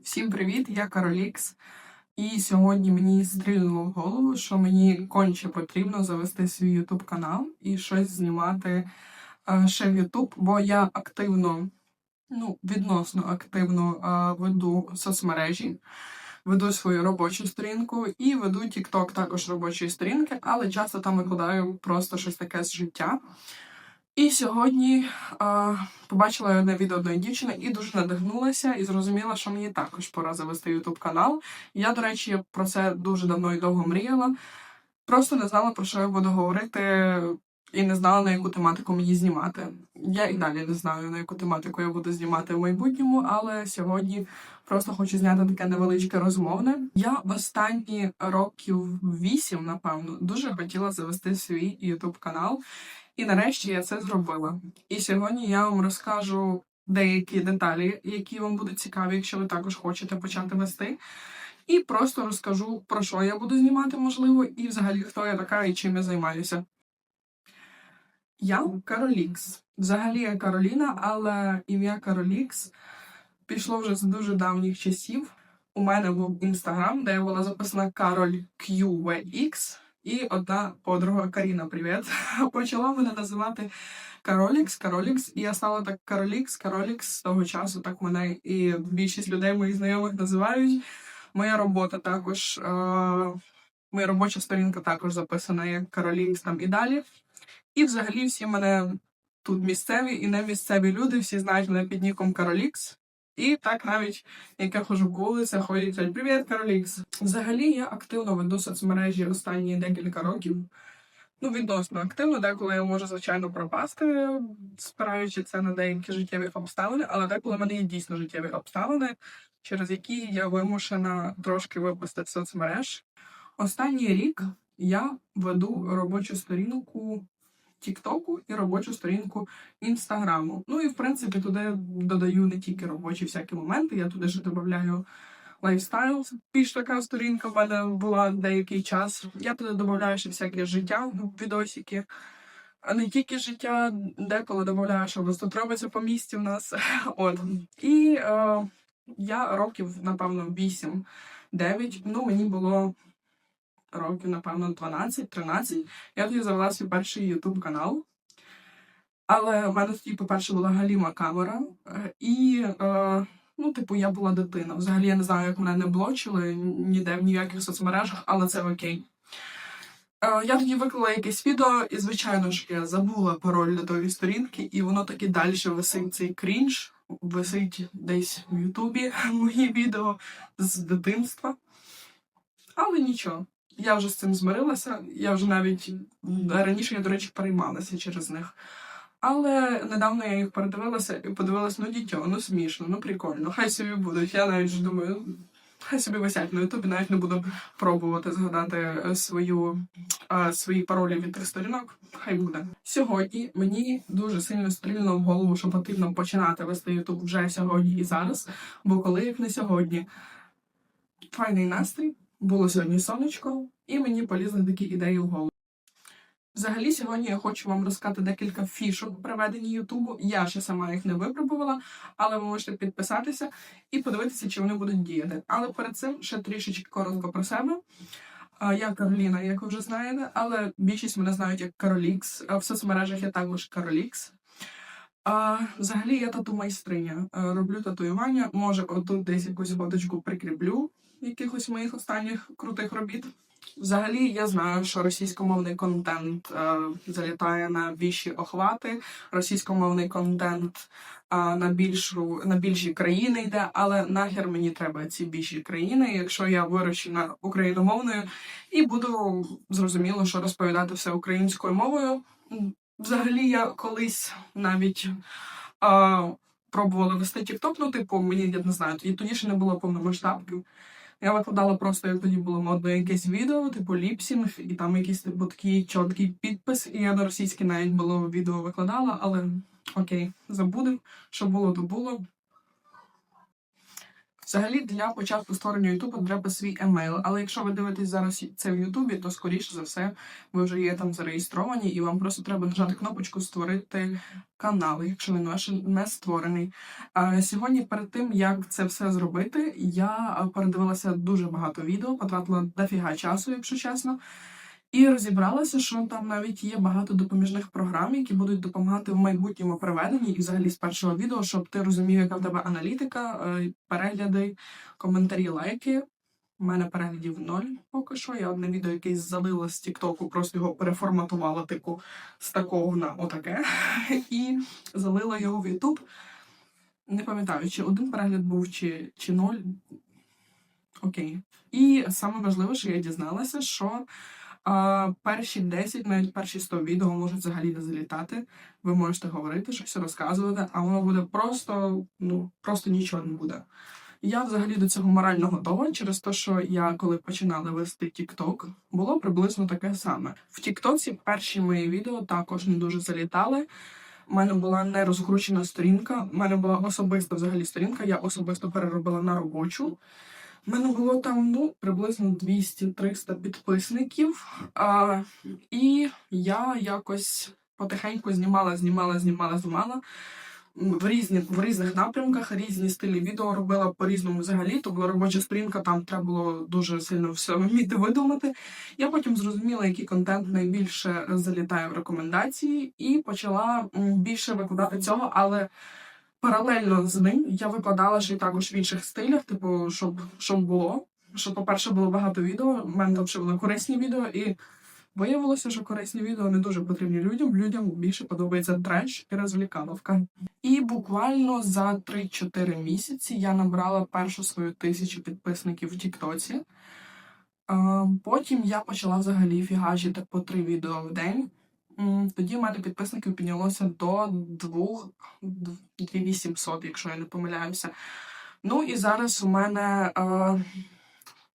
Всім привіт! Я Каролікс. І сьогодні мені стрільнуло в голову, що мені конче потрібно завести свій YouTube канал і щось знімати е, ще в YouTube, бо я активно, ну, відносно активно е, веду соцмережі, веду свою робочу сторінку і веду TikTok також робочої сторінки, але часто там викладаю просто щось таке з життя. І сьогодні а, побачила я одне відео одної дівчини і дуже надихнулася і зрозуміла, що мені також пора завести ютуб канал. Я, до речі, про це дуже давно і довго мріяла. Просто не знала, про що я буду говорити, і не знала, на яку тематику мені знімати. Я і далі не знаю, на яку тематику я буду знімати в майбутньому, але сьогодні просто хочу зняти таке невеличке розмовне. Я в останні років вісім, напевно, дуже хотіла завести свій ютуб канал. І нарешті я це зробила. І сьогодні я вам розкажу деякі деталі, які вам будуть цікаві, якщо ви також хочете почати вести. І просто розкажу, про що я буду знімати, можливо, і взагалі хто я така і чим я займаюся. Я Каролікс. Взагалі я Кароліна, але ім'я Каролікс пішло вже з дуже давніх часів. У мене був інстаграм, де була записана Кароль QVX, і одна подруга Каріна, привіт, почала мене називати Каролікс, Каролікс, і я стала так Каролікс, Каролікс з того часу. Так мене і більшість людей моїх знайомих називають. Моя робота також, е, моя робоча сторінка також записана як Каролікс там і далі. І взагалі всі мене тут місцеві і не місцеві люди, всі знають мене під ніком Каролікс. І так навіть як я ходжу по вулицях, ходять привіт, Каролікс. Взагалі я активно веду соцмережі останні декілька років. Ну, відносно активно, деколи я можу, звичайно, пропасти, спираючи це на деякі життєві обставини, але деколи в мене є дійсно життєві обставини, через які я вимушена трошки випустити соцмереж. Останній рік я веду робочу сторінку Тіктоку і робочу сторінку Інстаграму. Ну і в принципі туди додаю не тільки робочі всякі моменти, я туди ще додаю лайфстайл. Більш така сторінка в мене була деякий час. Я туди додаю ще всяке життя відосики. А не тільки життя, деколи додаю, що тут робиться по місті в нас. От. І е, я років, напевно, 8-9, ну мені було років, напевно, 12-13. Я тоді завела свій перший ютуб канал. Але в мене тоді, по-перше, була галіма камера, е, і, е, ну, типу, я була дитина. Взагалі я не знаю, як мене не блочили ніде в ніяких соцмережах, але це окей. Е, я тоді виклала якесь відео, і, звичайно ж, я забула пароль до тої сторінки, і воно таки далі висить цей крінж, висить десь в Ютубі мої відео з дитинства. Але нічого. Я вже з цим змирилася. Я вже навіть раніше я, до речі, переймалася через них. Але недавно я їх передивилася і подивилася, ну дітьо, ну смішно, ну прикольно, хай собі будуть. Я навіть вже думаю, хай собі висять на ютубі, навіть не буду пробувати згадати е, свою, а, свої паролі від тих сторінок. Хай буде. Сьогодні мені дуже сильно стрільно в голову, що потрібно починати вести ютуб вже сьогодні і зараз. Бо коли як не сьогодні, файний настрій. Було сьогодні сонечко, і мені полізли такі ідеї в голову. Взагалі, сьогодні я хочу вам розказати декілька фішок при веденні Ютубу. Я ще сама їх не випробувала, але ви можете підписатися і подивитися, чи вони будуть діяти. Але перед цим ще трішечки коротко про себе. Я Кароліна, як ви вже знаєте, але більшість мене знають як Каролікс. В соцмережах я також Каролікс. Взагалі я тату майстриня. Е, Роблю татуювання. Може, отут десь якусь фоточку прикріплю якихось моїх останніх крутих робіт. Взагалі, я знаю, що російськомовний контент е, залітає на більші охвати, російськомовний контент е, на більшу на більші країни йде, але нахер мені треба ці більші країни, якщо я вирощена україномовною і буду зрозуміло, що розповідати все українською мовою. Взагалі, я колись навіть е, пробувала вести TikTok, ну типу, мені я не знаю, тоді тоді ще не було повномасштабки. Я викладала просто, як тоді було модно якесь відео, типу ліпсінг, і там якийсь типу такий чіткий підпис. І я на російській навіть було відео викладала, але окей, забудемо, що було, то було. Взагалі для початку створення Ютубу треба свій емейл. Але якщо ви дивитесь зараз це в Ютубі, то скоріше за все ви вже є там зареєстровані, і вам просто треба нажати кнопочку Створити канал, якщо він ваш не створений. А сьогодні, перед тим як це все зробити, я е, передивилася дуже багато відео, потратила дофіга часу, якщо чесно. І розібралася, що там навіть є багато допоміжних програм, які будуть допомагати в майбутньому проведенні, і взагалі з першого відео, щоб ти розумів, яка в тебе аналітика, е, перегляди, коментарі, лайки. У мене переглядів ноль поки що. Я одне відео якесь залила з Тіктоку, просто його переформатувала, типу, з такого на отаке. І залила його в Ютуб. Не пам'ятаю, чи один перегляд був, чи, чи ноль. Окей. І саме важливе, що я дізналася, що а, перші 10, навіть перші 100 відео можуть взагалі не залітати. Ви можете говорити, щось розказувати, а воно буде просто, ну, просто нічого не буде. Я взагалі до цього морально готова через те, що я коли починала вести TikTok, було приблизно таке саме. В TikTok перші мої відео також не дуже залітали. У мене була не розкручена сторінка. У мене була особиста взагалі сторінка. Я особисто переробила на робочу. Мене було там ну приблизно 200-300 підписників. А, і я якось потихеньку знімала, знімала, знімала, знімала. В різні в різних напрямках різні стилі відео робила по-різному взагалі. То була робоча сторінка, там треба було дуже сильно все вміти видумати. Я потім зрозуміла, який контент найбільше залітає в рекомендації, і почала більше викладати цього, але паралельно з ним я викладала ще й також в інших стилях, типу, щоб, щоб було. Щоб, по-перше, було багато відео. У мене там ще були корисні відео, і виявилося, що корисні відео не дуже потрібні людям. Людям більше подобається треш і розвлікаловка. І буквально за 3-4 місяці я набрала першу свою тисячу підписників в Тіктоці. Потім я почала взагалі фігачити по три відео в день. Тоді в мене підписників піднялося до 2 2800, якщо я не помиляюся. Ну і зараз у мене е,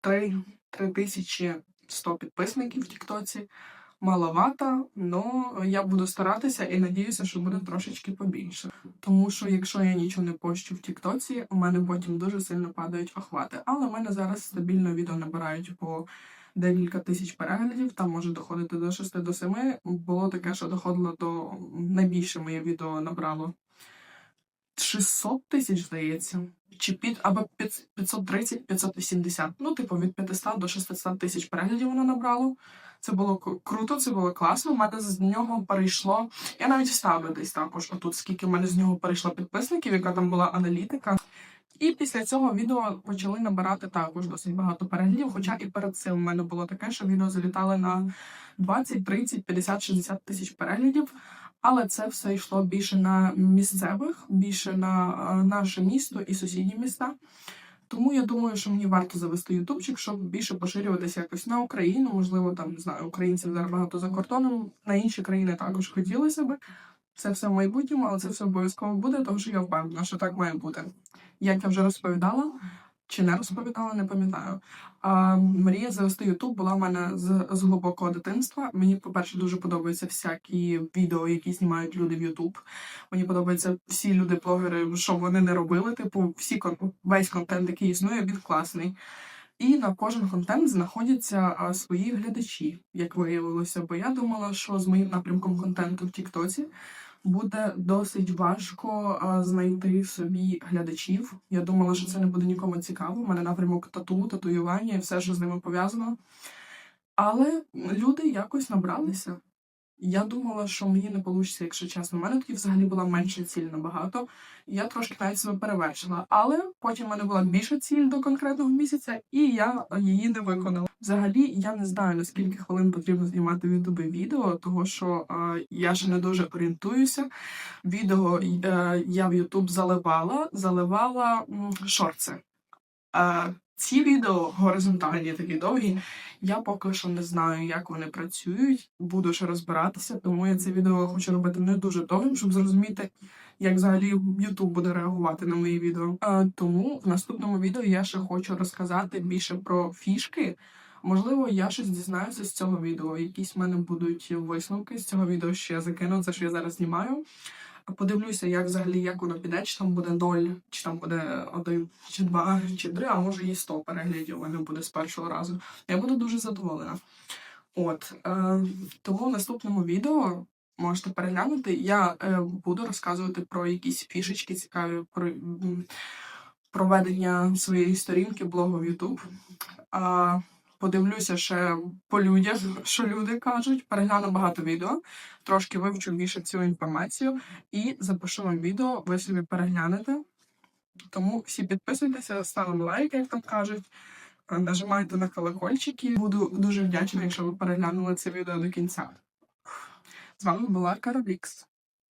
3, 3100 підписників в Тіктоці. Маловато, але я буду старатися і надіюся, що буде трошечки побільше. Тому що якщо я нічого не пощу в Тіктоці, у мене потім дуже сильно падають охвати. Але в мене зараз стабільно відео набирають по декілька тисяч переглядів, там може доходити до 6 до 7. Було таке, що доходило до найбільше моє відео набрало 600 тисяч, здається. Чи під або 530-580. Ну, типу, від 500 до 600 тисяч переглядів воно набрало. Це було круто, це було класно. У мене з нього перейшло. Я навіть вставлю десь також отут, скільки в мене з нього перейшло підписників, яка там була аналітика. І після цього відео почали набирати також досить багато переглядів. Хоча і перед цим у мене було таке, що відео залітали на 20, 30, 50, 60 тисяч переглядів. Але це все йшло більше на місцевих, більше на е, наше місто і сусідні міста. Тому я думаю, що мені варто завести ютубчик, щоб більше поширюватися якось на Україну. Можливо, там не знаю, українців зараз багато за кордоном. На інші країни також хотілося би. Це все в майбутньому, але це все обов'язково буде, тому що я впевнена, що так має бути. Як я вже розповідала, чи не розповідала, не пам'ятаю. А, мрія завести Ютуб була в мене з, з глибокого дитинства. Мені, по-перше, дуже подобаються всякі відео, які знімають люди в Ютуб. Мені подобаються всі люди-блогери, що вони не робили. Типу, всі весь контент, який існує, він класний. І на кожен контент знаходяться свої глядачі, як виявилося. Бо я думала, що з моїм напрямком контенту в Тіктоці буде досить важко знайти собі глядачів. Я думала, що це не буде нікому цікаво. У мене напрямок тату, татуювання і все, що з ними пов'язано. Але люди якось набралися. Я думала, що мені не вийде, якщо чесно. У мене тоді взагалі була менша ціль набагато. Я трошки навіть себе перевершила. Але потім в мене була більша ціль до конкретного місяця, і я її не виконала. Взагалі, я не знаю наскільки хвилин потрібно знімати в Ютубі відео, тому що е, я ще не дуже орієнтуюся. Відео е, я в Ютуб заливала, заливала шорти. Ці відео горизонтальні, такі довгі. Я поки що не знаю, як вони працюють. Буду ще розбиратися, тому я це відео хочу робити не дуже довгим, щоб зрозуміти, як взагалі YouTube буде реагувати на мої відео. А, тому в наступному відео я ще хочу розказати більше про фішки. Можливо, я щось дізнаюся з цього відео. Якісь в мене будуть висновки з цього відео, я закину, це що я зараз знімаю. Подивлюся, як взагалі як воно піде, чи там буде 0, чи там буде 1, чи 2, чи 3, а може і 100 переглядів мене буде з першого разу. Я буду дуже задоволена. От е, тому в наступному відео можете переглянути. Я е, буду розказувати про якісь фішечки цікаві, про проведення своєї сторінки блогу в YouTube. Подивлюся ще по людях, що люди кажуть. Перегляну багато відео, трошки вивчу більше цю інформацію і запишу вам відео, ви собі переглянете. Тому всі підписуйтеся, ставимо лайк, як там кажуть. Нажимайте на колокольчики. Буду дуже вдячна, якщо ви переглянули це відео до кінця. З вами була Каролікс.